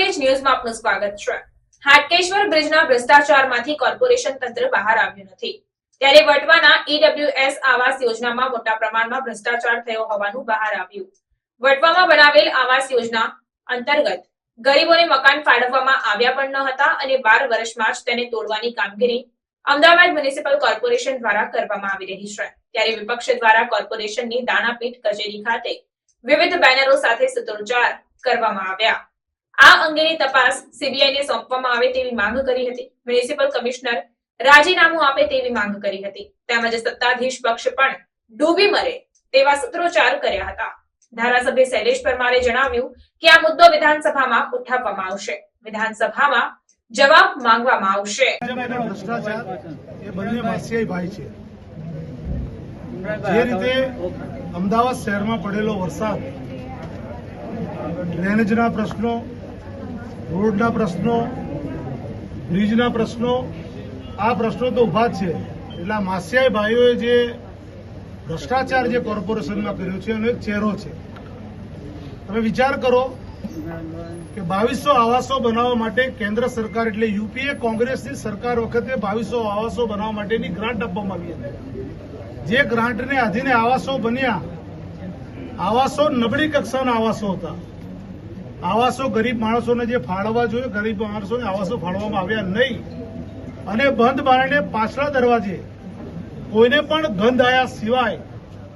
Bridge ન્યૂઝમાં આપનું સ્વાગત છે. હાટકેશ્વર બ્રિજના ભ્રષ્ટાચારમાંથી કોર્પોરેશન તંત્ર બહાર આવ્યું નથી. ત્યારે વટવાના ઈડબ્લ્યુએસ આવાસ યોજનામાં મોટા પ્રમાણમાં ભ્રષ્ટાચાર થયો હોવાનું બહાર આવ્યું. વટવામાં બનાવેલ આવાસ યોજના અંતર્ગત ગરીબોને મકાન ફાળવવામાં આવ્યા પણ ન હતા અને બાર વર્ષમાં જ તેને તોડવાની કામગીરી અમદાવાદ મ્યુનિસિપલ કોર્પોરેશન દ્વારા કરવામાં આવી રહી છે. ત્યારે વિપક્ષ દ્વારા કોર્પોરેશનની દાણાપીઠ કચેરી ખાતે વિવિધ બેનરો સાથે સૂત્રોચ્ચાર કરવામાં આવ્યા. આ અંગેની તપાસ સીબીઆઈને સોંપવામાં આવે તેવી માંગ કરી હતી. મ્યુનિસિપલ કમિશનર રાજીનામું આપે તેવી માંગ કરી હતી. તેમજ સત્તાધીશ પક્ષ પણ ડૂબી મરે તેવા સૂત્રોચ્ચાર કર્યા હતા. ધારાસભ્ય શૈલેષ પરમારે જણાવ્યું કે આ મુદ્દો વિધાનસભામાં ઉઠાવવામાં આવશે. વિધાનસભામાં જવાબ માંગવામાં આવશે. જે રીતે અમદાવાદ શહેરમાં પડેલો વરસાદ, ડ્રેનેજના પ્રશ્નો રોડના પ્રશ્નો, બ્રિજના પ્રશ્નો, આ પ્રશ્નો તો ઊભા છે. એટલે આ માસિયાઈ ભાઈઓએ જે ભ્રષ્ટાચાર જે કોર્પોરેશનમાં કર્યો છે એનો એક ચહેરો છે. તમે વિચાર કરો કે બાવીસો આવાસો બનાવવા માટે કેન્દ્ર સરકાર એટલે યુપીએ, કોંગ્રેસની સરકાર વખતે બાવીસો આવાસો બનાવવા માટેની ગ્રાન્ટ આપવામાં આવી હતી. જે ગ્રાન્ટને આધીને આવાસો બન્યા, આવાસો નબળી કક્ષાના આવાસો હતા. આવાસો ગરીબ માણસોને જે ફાળવવા જોઈએ, ગરીબ માણસોને આવાસો ફાળવવામાં આવ્યા નહીં. અને બંધ બારણે પાછલા દરવાજે કોઈને પણ ગંધ આયા સિવાય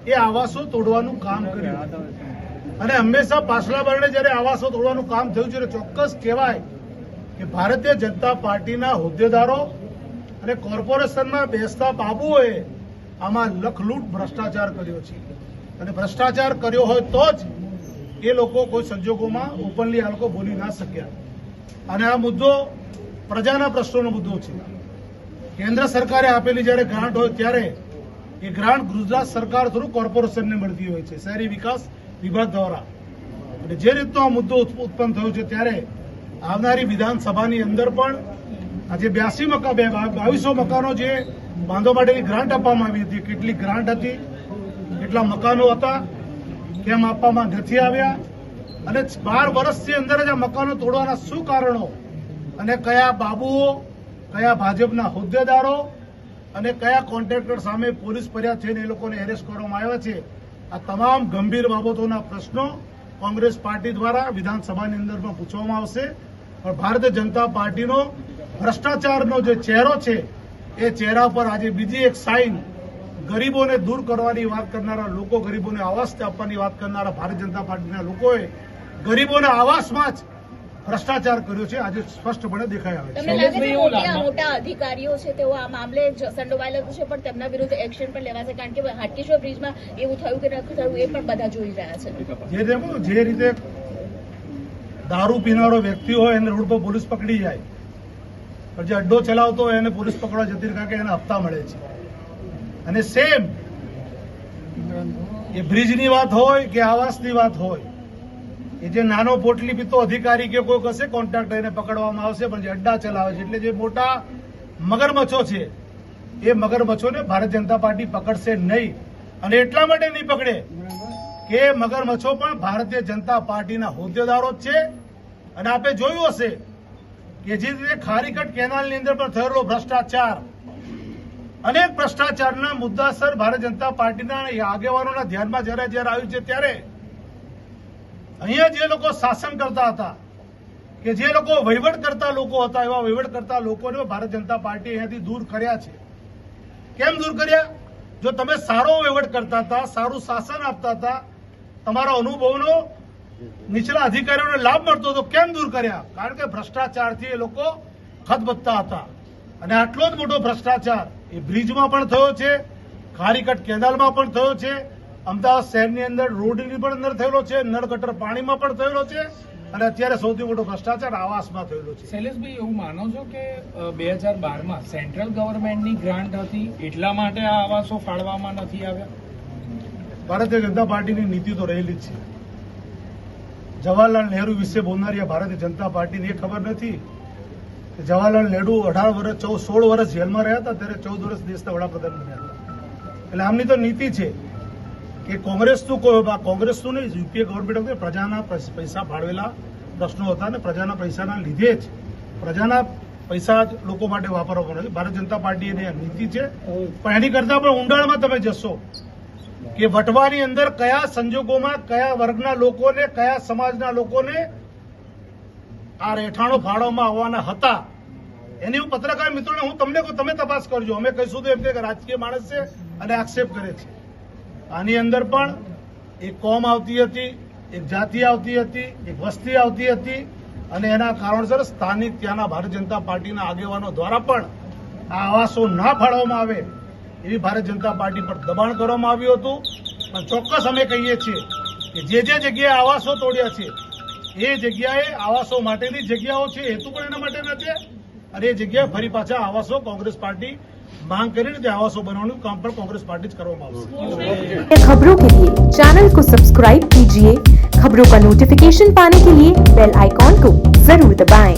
એ આવાસો તોડવાનું કામ કર્યું. અને હંમેશા પાછલા બારણે જ્યારે આવાસો તોડવાનું કામ થયું છે ચોક્કસ કહેવાય કે ભારતીય જનતા પાર્ટીના હોદ્દેદારો અને કોર્પોરેશનમાં બેસતા બાબુઓએ આમાં લખલૂટ ભ્રષ્ટાચાર કર્યો છે. અને ભ્રષ્ટાચાર કર્યો હોય તો જ એ લોકો કોઈ સંજોગોમાં ઓપનલી આ લોકો બોલી ના શક્યા. અને આ મુદ્દો પ્રજાના પ્રશ્નોનો મુદ્દો છે. કેન્દ્ર સરકારે આપેલી જ્યારે ગ્રાન્ટ હોય ત્યારે એ ગ્રાન્ટ ગુજરાત સરકાર થ્રુ કોર્પોરેશનને મળતી હોય છે, શહેરી વિકાસ વિભાગ દ્વારા. અને જે રીતનો આ મુદ્દો ઉત્પન્ન થયો છે ત્યારે આવનારી વિધાનસભાની અંદર પણ આજે બ્યાસી મકા, બે બાવીસો મકાનો જે બાંધવા માટેની ગ્રાન્ટ આપવામાં આવી હતી, કેટલી ગ્રાન્ટ હતી, કેટલા મકાનો હતા કેમ આપવામાં નથી આવ્યા? અને બાર વર્ષની અંદર જ આ મકાનો તોડવાના શું કારણો? અને કયા બાબુઓ, કયા ભાજપના હોદ્દેદારો અને કયા કોન્ટ્રાક્ટર સામે પોલીસ ફરિયાદ થઈને એ લોકોને એરેસ્ટ કરવામાં આવ્યા છે? આ તમામ ગંભીર બાબતોના પ્રશ્નો કોંગ્રેસ પાર્ટી દ્વારા વિધાનસભાની અંદર પણ પૂછવામાં આવશે. પણ ભારતીય જનતા પાર્ટીનો ભ્રષ્ટાચારનો જે ચહેરો છે, એ ચહેરા પર આજે બીજી એક સાઇન ગરીબોને દૂર કરવાની વાત કરનારા લોકો ગરીબોને આવાસ આપવાની વાત કરનારા ભારતીય જનતા પાર્ટીના લોકોએ ગરીબોના આવાસમાં જ ભ્રષ્ટાચાર કર્યો છે. આજે સ્પષ્ટપણે દેખાઈ આવે છે. મોટા મોટા અધિકારીઓ છે તેઓ આ મામલે સંડોવાયેલા છે પણ તેમના વિરુદ્ધ એક્શન પણ લેવાશે? કારણ કે હાટકેશ્વર બ્રિજમાં એવું થયું કે નથી થયું એ પણ બધા જોઈ રહ્યા છે. જે જે રીતે દારૂ પીનારો વ્યક્તિ હોય એને રોડ પર પોલીસ પકડી જાય. પણ જે અડ્ડો ચલાવતો હોય એને પોલીસ પકડવા જતી કારણ કે એને હપ્તા મળે છે. અને સેમ એ બ્રિજની વાત હોય કે આવાસની વાત હોય, એ જે નાનો પોટલી પીતો અધિકારી કે કોઈ હશે કોન્ટ્રાક્ટર એને પકડવામાં આવશે, પણ જે અડ્ડા ચલાવે છે, એટલે જે મોટા મગરમચ્છો છે, એ મગરમચ્છોને ભારતીય જનતા પાર્ટી પકડશે નહીં. અને એટલા માટે નહીં પકડે કે મગરમચ્છો પણ ભારતીય જનતા પાર્ટીના હોદ્દેદારો જ છે. અને આપે જોયું હશે કે જે રીતે ખારીકટ કેનાલની અંદર પણ થયેલો ભ્રષ્ટાચાર અનેક ભ્રષ્ટાચારના મુદ્દાસર ભારતીય જનતા પાર્ટીના આગેવાનોના ધ્યાનમાં જ્યારે જ્યારે આવ્યું છે ત્યારે અહીંયા જે લોકો શાસન કરતા હતા, કે જે લોકો વહીવટ કરતા લોકો હતા, એવા વહીવટ કરતા લોકોને ભારતીય જનતા પાર્ટી અહીંયાથી દૂર કર્યા છે. કેમ દૂર કર્યા? જો તમે સારો વહીવટ કરતા હતા, સારું શાસન આપતા હતા, તમારા અનુભવનો નીચલા અધિકારીઓને લાભ મળતો હતો, કેમ દૂર કર્યા? કારણ કે ભ્રષ્ટાચારથી એ લોકો ખતબત્તા હતા. અને આટલો જ મોટો ભ્રષ્ટાચાર એ બ્રિજમાં પણ થયો છે ખારીકટ કેનાલમાં પણ થયો છે અમદાવાદ શહેરની અંદર રોડની પણ અંદર થયેલો છે નળ ગટર પાણીમાં પણ થયેલો છે અને અત્યારે સૌથી મોટો ભ્રષ્ટાચાર આવાસમાં થયેલો છે. શૈલેષભાઈ એવું માનો છો કે બે હજાર બારમાં સેન્ટ્રલ ગવર્મેન્ટની ગ્રાન્ટ હતી એટલા માટે આ આવાસો ફાળવામાં નથી આવ્યા? ભારતીય જનતા પાર્ટીની નીતિ તો રહેલી જ છે. જવાહરલાલ નહેરુ વિશે બોલનારી ભારતીય જનતા પાર્ટીને એ ખબર નથી જવાહરલાલ નહેરુ અઢાર વર્ષ, ચૌદ, સોળ વર્ષ જેલમાં રહ્યા હતા, ત્યારે ચૌદ વર્ષ દેશના વડાપ્રધાન બન્યા હતા. એટલે આમની તો નીતિ છે કે કોંગ્રેસનું કોંગ્રેસનું નહીં, યુપીએ ગવર્મેન્ટ પ્રજાના પૈસા ફાળવેલા પ્રશ્નો હતા અને પ્રજાના પૈસાના લીધે જ પ્રજાના પૈસા જ લોકો માટે વાપરવાનો છે. ભારતીય જનતા પાર્ટી એની નીતિ છે. પણ એની કરતા પણ ઊંડાણમાં તમે જશો કે વટવાની અંદર કયા સંજોગોમાં કયા વર્ગના લોકોને, કયા સમાજના લોકોને આ રહેઠાણો ફાળવવામાં આવવાના હતા. એની હું પત્રકાર મિત્રોને હું તમને કહું, તમે તપાસ કરજો. અમે કહીશું તો એમ કે રાજકીય માણસ છે અને આક્ષેપ કરે છે. આની અંદર પણ એક કોમ આવતી હતી, એક જાતિ આવતી હતી, એક વસ્તી આવતી હતી અને એના કારણસર સ્થાનિક ત્યાંના ભારતીય જનતા પાર્ટીના આગેવાનો દ્વારા પણ આ આવાસો ના ફાળવવામાં આવે એવી ભારતીય જનતા પાર્ટી પર દબાણ કરવામાં આવ્યું હતું. પણ ચોક્કસ અમે કહીએ છીએ કે જે જે જગ્યાએ આવાસો તોડ્યા છે એ જગ્યાએ આવાસો માટેની જગ્યાઓ છે હેતુ પણ એના માટેના છે અને એ જગ્યાએ ફરી પાછા આવાસો કોંગ્રેસ પાર્ટી માંગ કરીને તે આવાસો બનાવવાનું કામ પણ કોંગ્રેસ પાર્ટી જ કરવામાં આવશે खबरों के लिए चैनल को सब्सक्राइब कीजिए खबरों का नोटिफिकेशन पाने के लिए बेल आइकॉन को जरूर दबाएं।